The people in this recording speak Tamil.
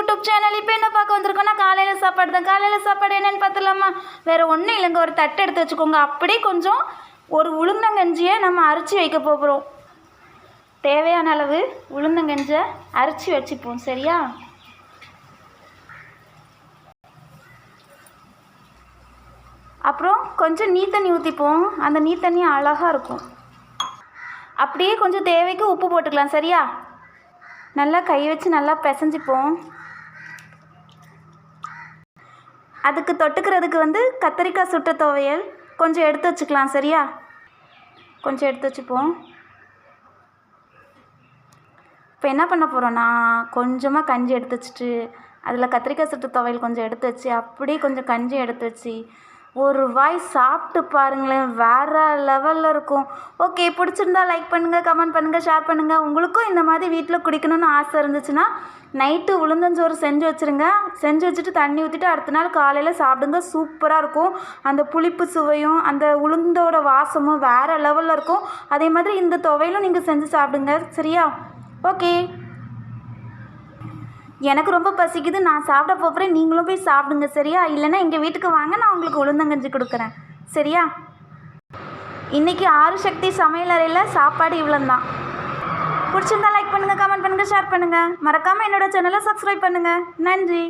யூடியூப் சேனல் இப்போ என்ன பார்க்க வந்திருக்கோம்னா காலையில் சாப்பாடு தான். காலையில் சாப்பாடு என்னன்னு பார்த்துலாமா வேறு ஒன்றும் இல்லைங்க. ஒரு தட்டு எடுத்து வச்சுக்கோங்க. அப்படியே கொஞ்சம் ஒரு உளுந்தங்கஞ்சியை நம்ம அரைச்சி வைக்க போகிறோம். தேவையான அளவு உளுந்தங்கஞ்சை அரைச்சி வச்சுப்போம். சரியா? அப்புறம் கொஞ்சம் நீ தண்ணி ஊற்றிப்போம் அந்த நீ தண்ணி அழகாக இருக்கும். அப்படியே கொஞ்சம் தேவைக்கு உப்பு போட்டுக்கலாம். சரியா? நல்லா கை வச்சு நல்லா பிசைஞ்சிப்போம். அதுக்கு தொட்டுக்கிறதுக்கு வந்து கத்தரிக்காய் சுட்ட துவையல் கொஞ்சம் எடுத்து வச்சுக்கலாம் சரியா? கொஞ்சம் எடுத்து வச்சுப்போம். இப்போ என்ன பண்ண போகிறோன்னா கொஞ்சமாக கஞ்சி எடுத்து வச்சுட்டு அதில் கத்திரிக்காய் சுட்டு துவையல் கொஞ்சம் எடுத்து வச்சு அப்படியே கொஞ்சம் கஞ்சி எடுத்து வச்சு ஒரு வாய் சாப்பிட்டு பாருங்களேன் வேறு லெவலில் இருக்கும். ஓகே பிடிச்சிருந்தா லைக் பண்ணுங்கள் கமெண்ட் பண்ணுங்கள் ஷேர் பண்ணுங்கள் உங்களுக்கும் இந்த மாதிரி வீட்டில் குடிக்கணும்னு ஆசை இருந்துச்சுன்னா நைட்டு உளுந்தஞ்சோறு செஞ்சு வச்சுருங்க. செஞ்சு வச்சுட்டு தண்ணி ஊற்றிட்டு அடுத்த நாள் காலையில் சாப்பிடுங்க. சூப்பராக இருக்கும். அந்த புளிப்பு சுவையும் அந்த உளுந்தோட வாசமும் வேறு லெவலில் இருக்கும். அதே மாதிரி இந்த துவையிலும் நீங்கள் செஞ்சு சாப்பிடுங்க. சரியா? ஓகே எனக்கு ரொம்ப பசிக்குது. நான் சாப்பிட போகிறேன் நீங்களும் போய் சாப்பிடுங்க சரியா? இல்லைன்னா எங்கள் வீட்டுக்கு வாங்க. நான் உங்களுக்கு உளுந்தங்கஞ்சி கொடுக்குறேன். சரியா? இன்றைக்கி ஆறு சக்தி சமையல் அறையில் சாப்பாடு இவ்வளோந்தான் பிடிச்சிருந்தா லைக் பண்ணுங்கள் கமெண்ட் பண்ணுங்கள் ஷேர் பண்ணுங்கள் மறக்காமல் என்னோட சேனலை சப்ஸ்கிரைப் பண்ணுங்கள் நன்றி.